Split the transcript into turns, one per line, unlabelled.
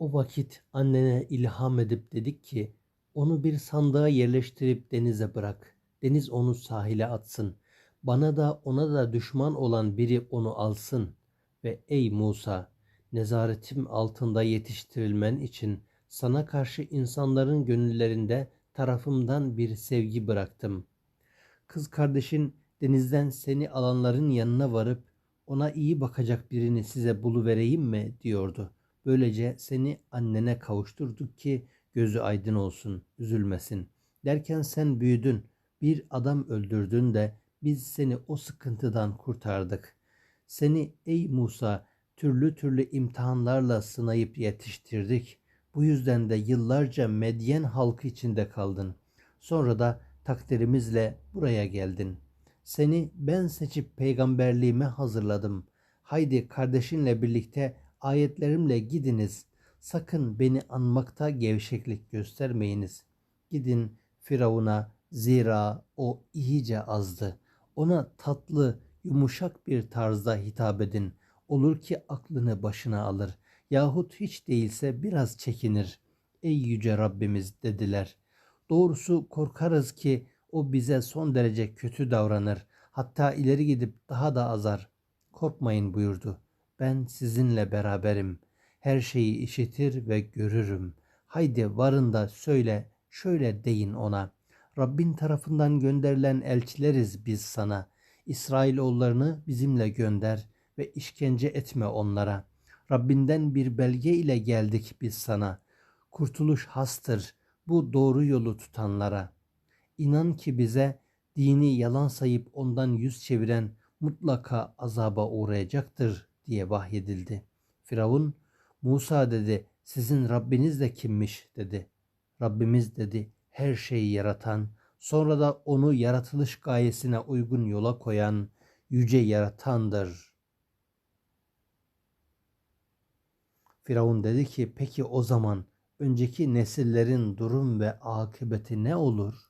O vakit annene ilham edip dedik ki onu bir sandığa yerleştirip denize bırak. Deniz onu sahile atsın. Bana da ona da düşman olan biri onu alsın. Ve ey Musa nezaretim altında yetiştirilmen için sana karşı insanların gönüllerinde tarafımdan bir sevgi bıraktım. Kız kardeşin denizden seni alanların yanına varıp ona iyi bakacak birini size buluvereyim mi diyordu. Böylece seni annene kavuşturduk ki gözü aydın olsun, üzülmesin. Derken sen büyüdün, bir adam öldürdün de biz seni o sıkıntıdan kurtardık. Seni ey Musa türlü türlü imtihanlarla sınayıp yetiştirdik. Bu yüzden de yıllarca Medyen halkı içinde kaldın. Sonra da takdirimizle buraya geldin. Seni ben seçip peygamberliğime hazırladım. Haydi kardeşinle birlikte ayetlerimle gidiniz. Sakın beni anmakta gevşeklik göstermeyiniz. Gidin Firavun'a zira o iyice azdı. Ona tatlı, yumuşak bir tarzda hitap edin. Olur ki aklını başına alır. Yahut hiç değilse biraz çekinir. Ey yüce Rabbimiz dediler. Doğrusu korkarız ki o bize son derece kötü davranır. Hatta ileri gidip daha da azar. Korkmayın buyurdu. Ben sizinle beraberim. Her şeyi işitir ve görürüm. Haydi varın da söyle, şöyle deyin ona. Rabbin tarafından gönderilen elçileriz biz sana. İsrailoğullarını bizimle gönder ve işkence etme onlara. Rabbinden bir belge ile geldik biz sana. Kurtuluş hastır bu doğru yolu tutanlara. İnan ki bize dini yalan sayıp ondan yüz çeviren mutlaka azaba uğrayacaktır diye vahyedildi. Firavun, Musa dedi, sizin Rabbiniz de kimmiş dedi. Rabbimiz dedi, her şeyi yaratan, sonra da onu yaratılış gayesine uygun yola koyan yüce yaratandır. Firavun dedi ki, peki o zaman önceki nesillerin durum ve akıbeti ne olur?